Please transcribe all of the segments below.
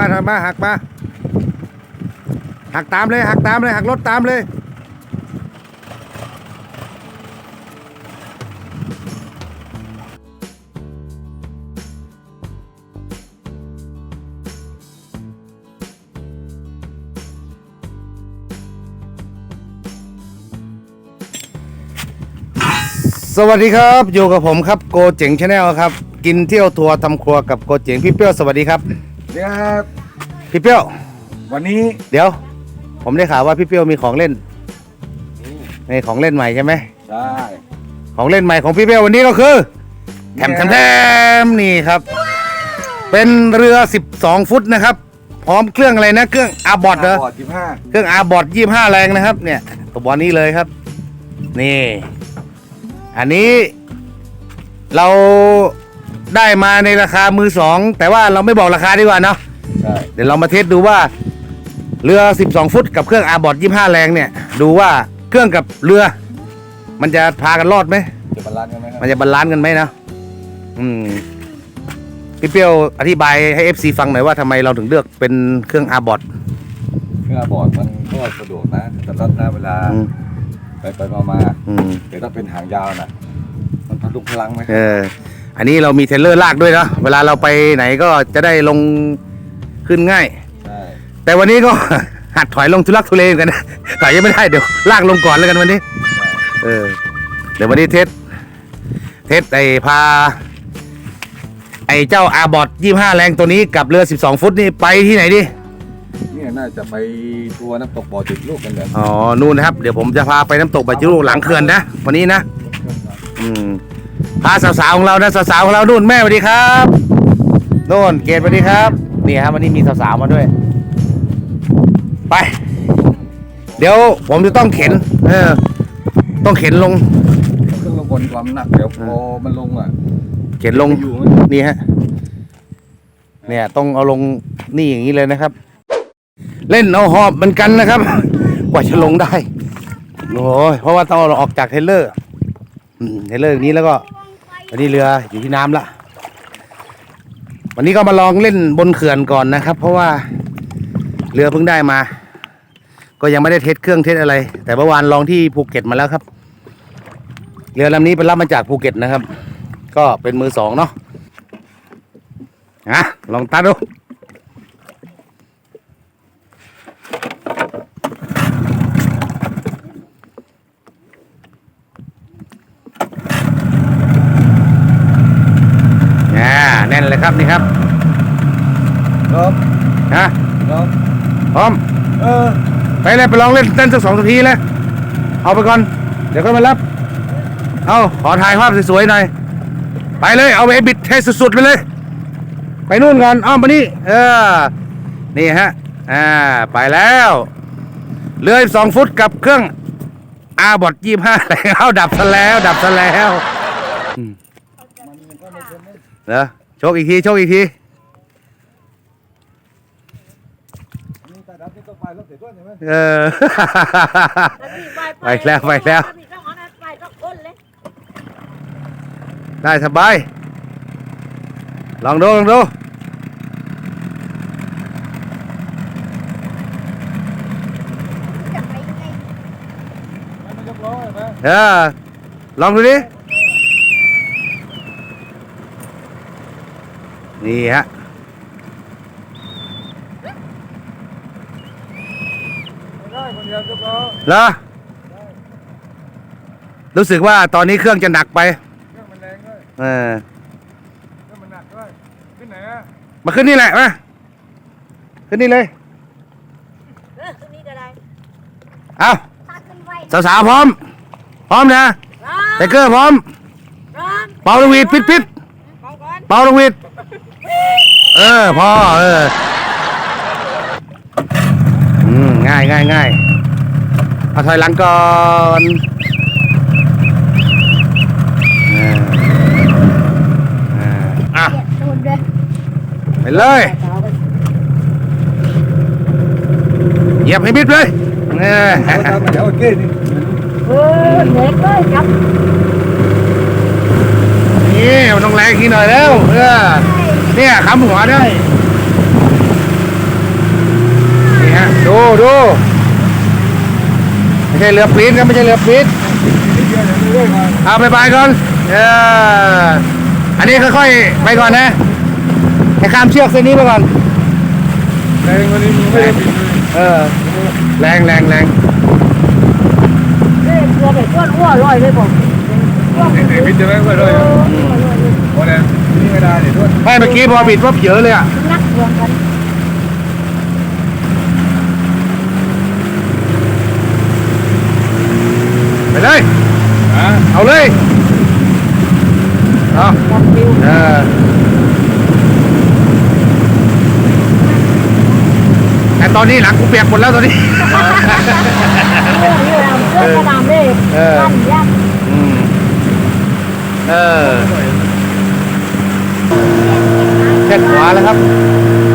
อยมามาหักมา หักตามเลยหักตามเลยหักรถตามเลย สวัสดีครับ อยู่กับผมครับโกเจ๋งชาแนลครับ กินเที่ยวทัวร์ทำครัวกับโกเจ๋งพี่เปรี้ยวสวัสดีครับ เดี๋ยวครับพี่เปรี้ยว วันนี้เดี๋ยว ผมได้ข่าวว่าพี่เปรี้ยวมีของเล่นนี่ของเล่นใหม่ใช่ไหมใช่ของเล่นใหม่ของพี่เปรี้ยววันนี้ก็คือแถมแถมแถมนี่ครับ เป็นเรือ 12 ฟุตนะครับ พร้อมเครื่องอะไรนะ เครื่องอาบอดเหรอบอดสิบห้าเครื่องอาบอดยี่ห้าแรงนะครับ เนี่ยตัวบอลนี้เลยครับ นี่ อันนี้เรา ได้มาในราคามือสองแต่ว่าเราไม่บอกราคาดีกว่าเนาะใช่เดี๋ยวเรามาเทสดูว่า เรือ 12 ฟุตกับเครื่องอาบอด25 แรงเนี่ย ดูว่าเครื่องกับเรือ มันจะพากันรอดไหมจะบาลานซ์กันไหมครับมันจะบาลานซ์กันไหมนะอืมพี่เปรี้ยวอธิบายให้ FC ฟังหน่อยว่าทำไมเราถึงเลือกเป็นเครื่องอาบอดเครื่องบอดมันก็สะดวกนะแต่รถหน้าเวลาอืมไปไปมามาอืมแต่ถ้าเป็นหางยาวน่ะ มันพลุกพลังไหมเออ อันนี้เรามีเทรลเลอร์ลากด้วยเนาะเวลาเราไปไหนก็จะได้ลงขึ้นง่าย ใช่แต่วันนี้ก็ หัดถอยลงทุลักทุเลเหมือนกันนะถอยยังไม่ได้เดี๋ยวลากลงก่อนแล้วกันวันนี้ เออเดี๋ยววันนี้เทสเทสไอ้พา ไอ้เจ้าอาบอดยี่ห้าแรงตัวนี้กับเรือ 12 ฟุตนี่ไปที่ไหนดิเนี่ยน่าจะไปทัวร์น้ำตกบ่อติดลูกกันเดี๋ยวอ๋อนู่นนะครับ เดี๋ยวผมจะพาไปน้ำตกบาจิรุหลังเขื่อนนะวันนี้นะ อืม พาสาวๆของเรานะสาวๆของเรานู่นแม่สวัสดีครับนู่นเกดสวัสดีครับนี่ครับวันนี้มีสาวๆมาด้วย ไป เดี๋ยวผมจะต้องเข็น เออ ต้องเข็นลงเครื่องลงบนความหนักเดี๋ยวพอมันลงอะเข็นลงอยู่ไหมนี่ฮะเนี่ยต้องเอาลงนี่อย่างนี้เลยนะครับ เล่นเอาหอบเหมือนกันนะครับ กว่าจะลงได้โอ้ยเพราะว่าต้องเอาออกจากเทรลเลอร์อืมเทรลเลอร์อย่างนี้แล้วก็ วันนี้เรืออยู่ที่น้ำละวันนี้ก็มาลองเล่นบนเขื่อนก่อนนะครับ เพราะว่าเรือเพิ่งได้มา ก็ยังไม่ได้เทสเครื่องเทสอะไร แต่เมื่อวานลองที่ภูเก็ตมาแล้วครับ เรือลำนี้เป็นรับมาจากภูเก็ตนะครับ ก็เป็นมือสองเนาะอะลองตัดดู อ่าแน่นเลยครับนี่ครับครับฮะครับพร้อมเออไปเลยไปลองเล่นเต้นสักสองนาทีเลยเอาไปก่อน เดี๋ยวก็มารับ เอาขอถ่ายภาพสวยๆหน่อยไปเลยเอาไปบิดให้สุดๆไปเลย ไปนู่นก่อนอ้อมมานี่เออนี่ฮะอ่าไปแล้วเรือสองฟุตกับเครื่องอาบอดยี่ห้าแล้วดับซะแล้ว ดับซะแล้วอืมเหรอโชคอีกที โชคอีกทีนี่ตาดับที่ต้องไปรถเสียด้วยใช่ไหมเออ ไปแล้วไปแล้วไปต้องคนเลยได้สบาย ลองดู ลองดูจะไปยังไงมันยกล้อใช่ไหมเออลองดูดิ นี่ฮะไม่ได้คนเดียวยกล้อเหรอรู้สึกว่าตอนนี้เครื่องจะหนักไป เครื่องมันแรงด้วยเออ เครื่องมันหนักด้วย ขึ้นไหนอะมาขึ้นนี่แหละมาขึ้นนี่เลยเออตรงนี้ก็ได้เอาถ้าขึ้นไวสาวๆพร้อม พร้อมนะพร้อมไทเกอร์พร้อมพร้อมเป่าลูกหวีดปิดปิดพร้อมก่อนเป่าลูกหวีด เออพ่อเอออืมง่ายง่ายง่ายเอาถอยหลังก่อนเออเอออะไปเลยเหยียบให้มิดเลยเออเอเดี๋ยวโอเคนี่เออเด็กเลยจับนี่มันต้องแรงอีกหน่อยแล้วเออ เนี่ยคำหัวได้ดูดูไม่ใช่เรือปีนครับไม่ใช่เรือปีนเอาไปไปก่อนเอออันนี้ค่อยๆไปก่อนนะให้ข้ามเชือกเส้นนี้ไปก่อนแรงวันนี้มึงไม่ได้บินเลยเออแรงแรงแรงเอ้ยเกลือไปก้นอ้วลอยเลยบอกไอ้บินจะไม่ค่อยด้วยเพราะนั้นนี่ ไม่ได้เดี๋ยวด้วยไม่เมื่อกี้พอบิดว่าเยอะเลยอะนักรวมกันไปเลยอะเอาเลยเอาหมดฟิวเออแต่ตอนนี้หลังกูเปียกหมดแล้วตอนนี้เออเรื่องกระดามเลยเออตั้นยักษ์อืมเออ เช็ดขวาแล้วครับ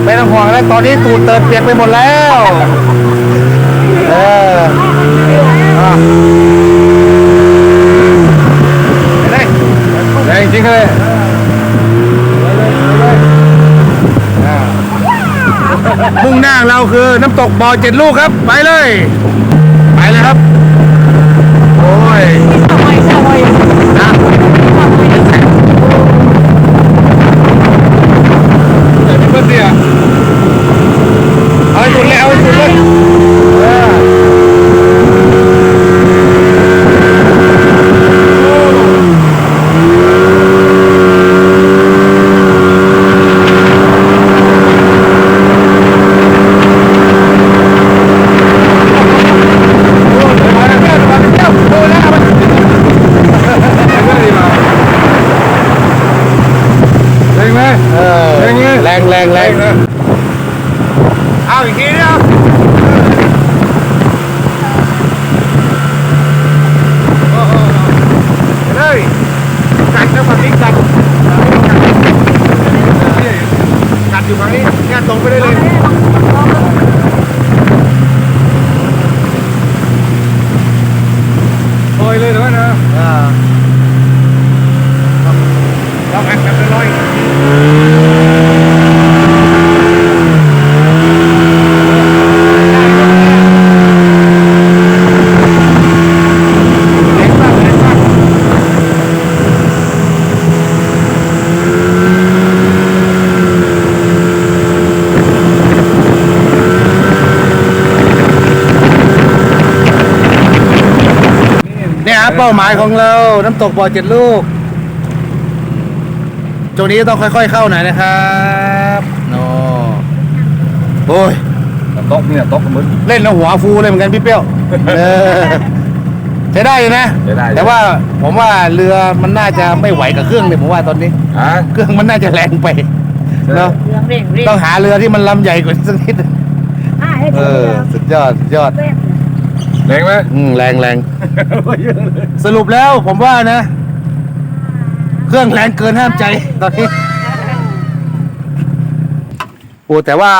ไม่ต้องห่วงแล้วตอนนี้ตูดเติมเปียกไปหมดแล้ว เออไปเลยแรงจริงเลยมุ่งหน้าเราคือน้ำตกบ่อเจ็ดลูกครับ ไปเลย ไปเลยครับ โอ้ย ทำไมทำไม นะ แต่พี่เพื่อนเนี่ย เอาให้สุดเลยเอาให้สุดเลยเออเออแรงแรงแรงแรงเอาอีกทีเดียวไปเลยกัดนะฝั่งนี้กัดกัดอยู่ฝั่งนี้เนี่ยตรงไปได้เลย โอยเลยนะนะ อ่าเราอัดแบบร้อยเล็กมากเล็กมาก เนี่ยครับเป้าหมายของเรา น้ำตกบ่อเจ็ดลูกตรงนี้ต้องค่อย ๆ เข้าหน่อยนะครับโนโอ้ยตกเนี่ยตกมึนเล่นแล้วหัวฟูเลยเหมือนกันพี่เปรี้ยวเออใช้ได้อยู่นะใช้ได้แต่ว่าผมว่าเรือมันน่าจะไม่ไหวกับเครื่องเลยผมว่าตอนนี้ฮะเครื่องมันน่าจะแรงไปเนาะเรื่องเร่งเร่งต้องหาเรือที่มันลำใหญ่กว่านี้สักนิดอ่าให้เอดูอสุดยอดสุดยอดเร่ง แรงไหมอืมแรงแรงสรุปแล้วผมว่านะ เครื่องแรงเกินห้ามใจตอนนี้โอ้แต่ว่า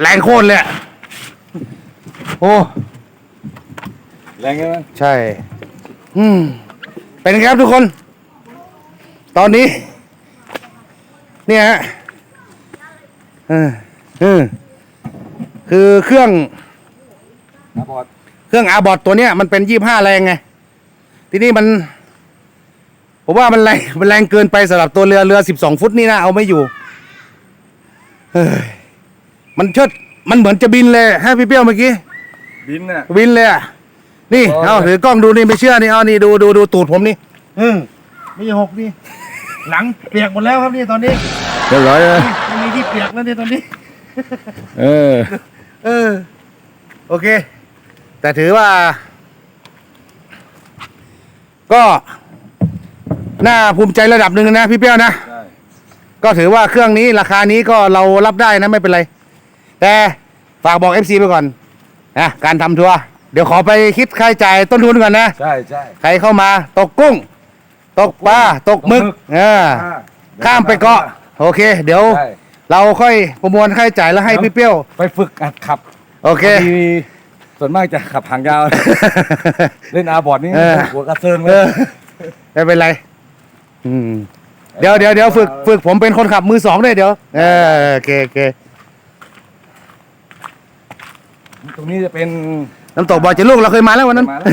แรงโคตรเลยอะโอ้แรงไหมใช่ อืมเป็นไงครับทุกคน ตอนนี้ เนี่ยฮะเออเออคือเครื่องนะบอด เครื่องอาบอดตัวเนี้ยมันเป็นยี่ห้าแรงไง ทีนี้มันผมว่ามันแรงมันแรงเกินไปสำหรับตัวเรือเรือสิบสองฟุตนี่นะเอาไม่อยู่เฮ้ยมันเชิดมันเหมือนจะบินเลยฮะพี่เปี้ยวเมื่อกี้บินน่ะ บินเลยอะนี่โอ้ย เอาถือกล้องดูนี่ไม่เชื่อนี่เอานี่ดูดูดูตูดผมนี่อืมไม่ใช่หกนี่ หลังเปียกหมดแล้วครับนี่ตอนนี้เรียบร้อยเลยไม่มีที่เปียกแล้วเนี่ยตอนนี้ เออ เออ โอเค แต่ถือว่า ก็น่าภูมิใจระดับหนึ่งนะพี่เปี้ยวนะใช่ก็ถือว่าเครื่องนี้ราคานี้ก็เรารับได้นะไม่เป็นไร แต่ฝากบอก FC ไปก่อนนะการทำทัวร์เดี๋ยวขอไปคิดค่าใช้จ่ายต้นทุนก่อนนะ ใช่ใช่ ใครเข้ามาตกกุ้ง ตกปลาตกหมึกตกหมึก เออข้ามไปเกาะ โอเค เดี๋ยว ใช่เราค่อยประมวลค่าใช้จ่ายแล้วให้พี่เปี้ยว ไปฝึกหัดขับโอเค พดี ส่วนมากจะขับหางยาว เล่นอาบอร์ดนี่เออ หัวกระเซิงเลเอย อไม่เป็นไรอืมเดี๋ยวเดี๋ยวเดี๋ยวฝึกฝึกผมเป็นคนขับมือสองด้วยเดี๋ยวเออโอเคโอเคตรงนี้จะเป็น น้ำตกบ่อเจะลูกเราเคยมาแล้ววันนั้น มาแล้ว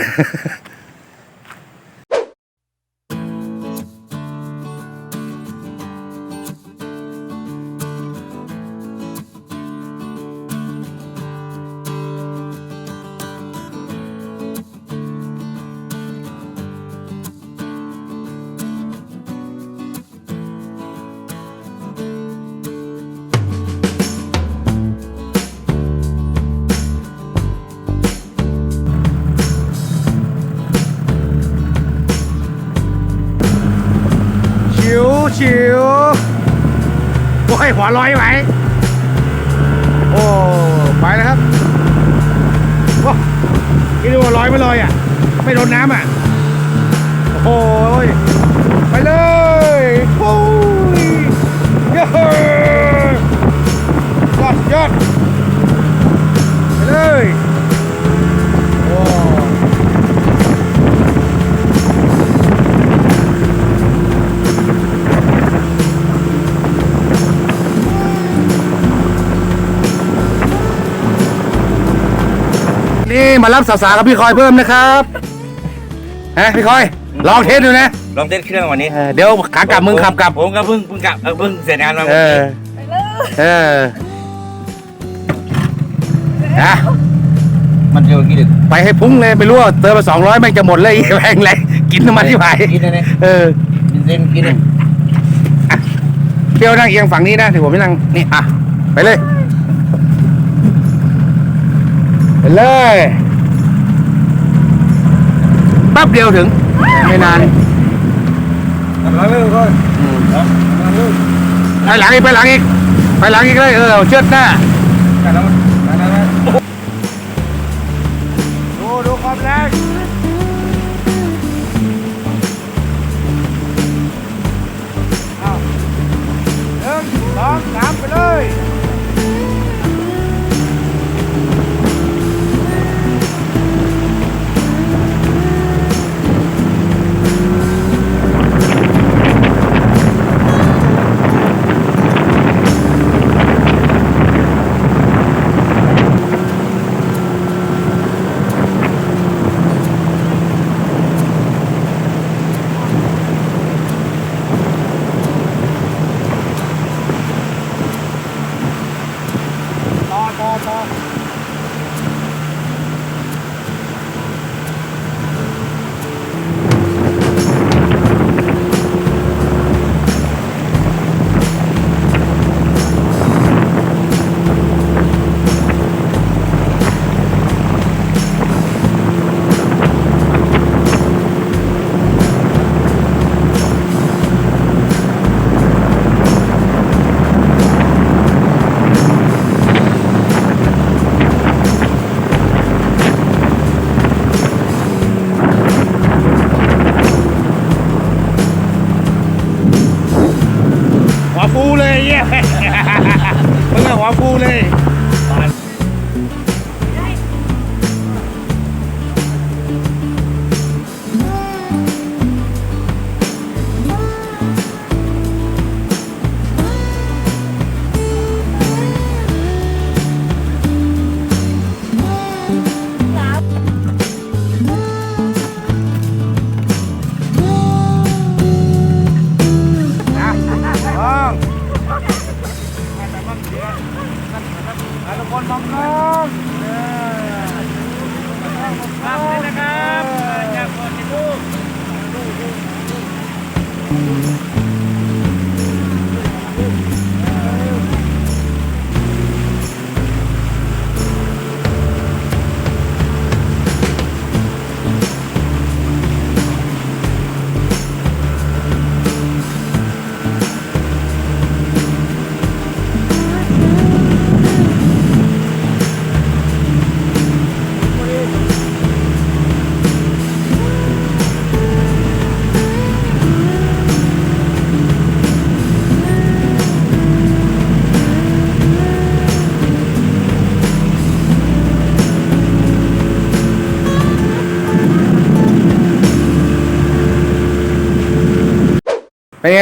่อยหัวลอยไหมโอ้ ไปแล้วครับโอ้นี่ดูว่าลอยไม่ลอยอะ ไม่โดนน้ำอะ โอ้ย มารับสาวๆกับพี่คอยเพิ่มนะครับฮะพี่คอย ลองเทสดูนะลองเต้นเครื่องวันนี้เออเดี๋ยวขากลับมึงขับกลับผมก็เพิ่งเพิ่งกลับเออเพิ่งเสร็จงานมาเออเออนะมันเร็วกี่ดึกไปให้พุ่งเลยไม่รู้ว่าเติมมาสองร้อยแม่งจะหมดเลยแพงเลยกินน้ำมันที่ไหนกินเลยเออกินเส้นกินเลยเที่ยวนั่งเอียงฝั่งนี้นะถือผมไม่นั่งนี่อะไปเลยไปเลย แป๊บเดียวถึง ไม่นานทำร้านเลิกก่อนอืมทำร้านเลิกไปหลังอีกไปหลังอีกไปหลังอีกเลยเออเชือดหน้า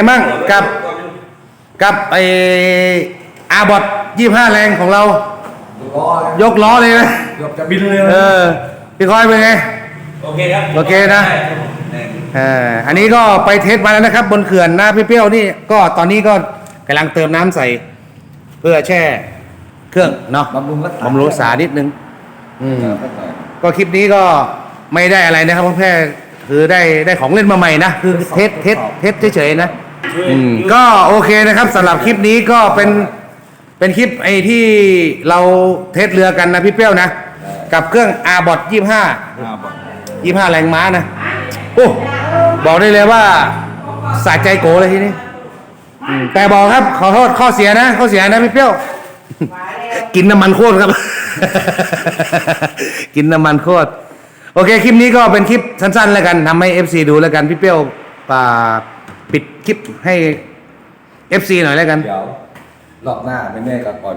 เป็นไงบ้างกับกับไออาบอทยี่ห้าแรงของเรายกล้อเลยนะเกือบจะบินเลยเออพี่คอยเป็นไง โอเคครับโอเคนะ เอออันนี้ก็ไปเทสมาแล้วนะครับ บนเขื่อนนะพี่เปรี้ยวนี่ก็ตอนนี้ก็กำลังเติมน้ำใส่ เพื่อแช่เครื่องเนาะบำรุงรักษาบำรุงรักษานิดนึง อืม ก็คลิปนี้ก็ไม่ได้อะไรนะครับแค่คือได้ได้ของเล่นมาใหม่นะ คือเทสเทสเทสเฉยๆนะ อืมก็โอเคนะครับสำหรับคลิปนี้ก็เป็นเป็นคลิปไอ้ที่เราเทสเรือกันนะพี่เปรี้ยวนะ กับเครื่อง r b o t 25 25 แรงม้านะ โอ้บอกได้เลยว่าสะใจโกเลยทีนี้อืมแต่บอกครับขอโทษข้อเสียนะ ข้อเสียนะพี่เปรี้ยว กินน้ำมันโคตรครับ กินน้ำมันโคตร โอเค คลิปนี้ก็เป็นคลิปสั้นๆ แล้วกันทำให้ FC ดูแล้วกัน พี่เปรี้ยวป่า ปิดคลิปให้ FC หน่อยแล้วกัน เดี๋ยวรอบหน้าไม่แน่ก็ก่อน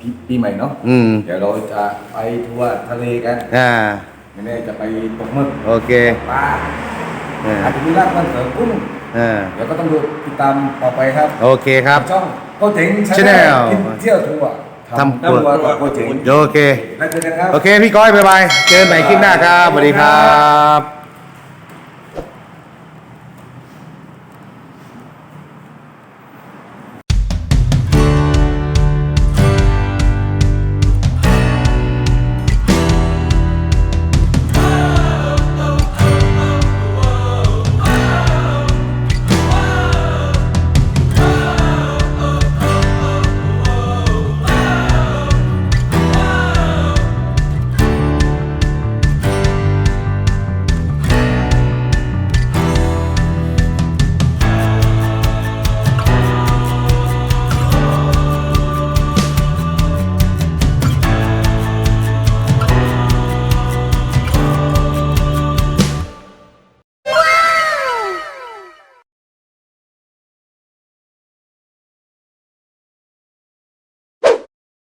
ปีปีใหม่เนาะอืม เดี๋ยวเราจะไปทัวร์ทะเลกันอ่า ไม่แน่จะไปตกหมึกโอเคปลาเอออาจจะมีรากมันเสริมกุ้งเออเดี๋ยวก็ต้องดูติดตามต่อไปครับโอเคครับ ช่องโก็เจ๋ง Channel กินเที่ยวทัวร์ทำ ทัวร์กับโก็เจ๋งโอเค แล้วเจอกันครับ โอเค พี่ก้อย บ๊ายบาย เจอกันใหม่คลิปหน้าครับสวัสดีครับ